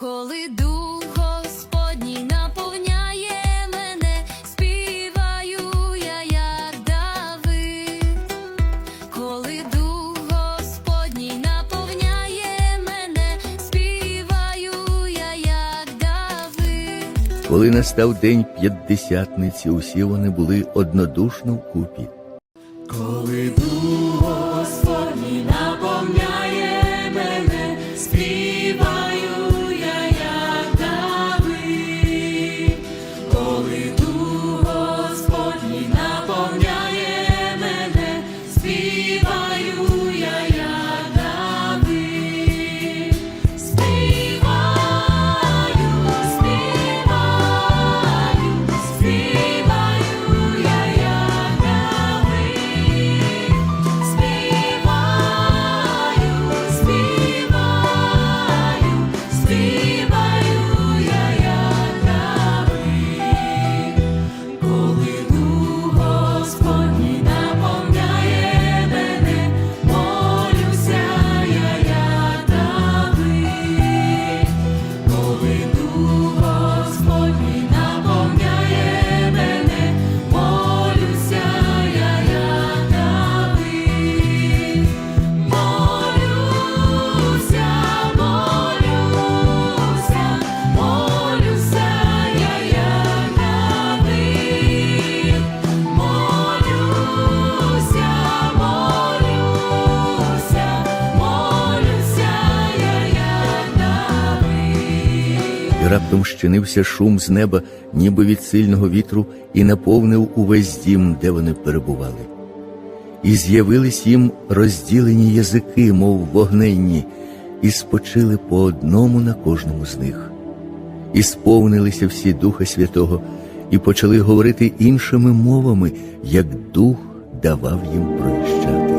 Коли дух Господній наповняє мене, співаю я, як Давид. Коли дух Господній наповняє мене, співаю я, як Давид. Коли настав день п'ятдесятниці, усі вони були однодушно вкупі. Коли дух Господній наповняє раптом щинився шум з неба, ніби від сильного вітру, і наповнив увесь дім, де вони перебували. І з'явились їм розділені язики, мов вогненні, і спочили по одному на кожному з них. І сповнилися всі Духа Святого, і почали говорити іншими мовами, як Дух давав їм провіщати.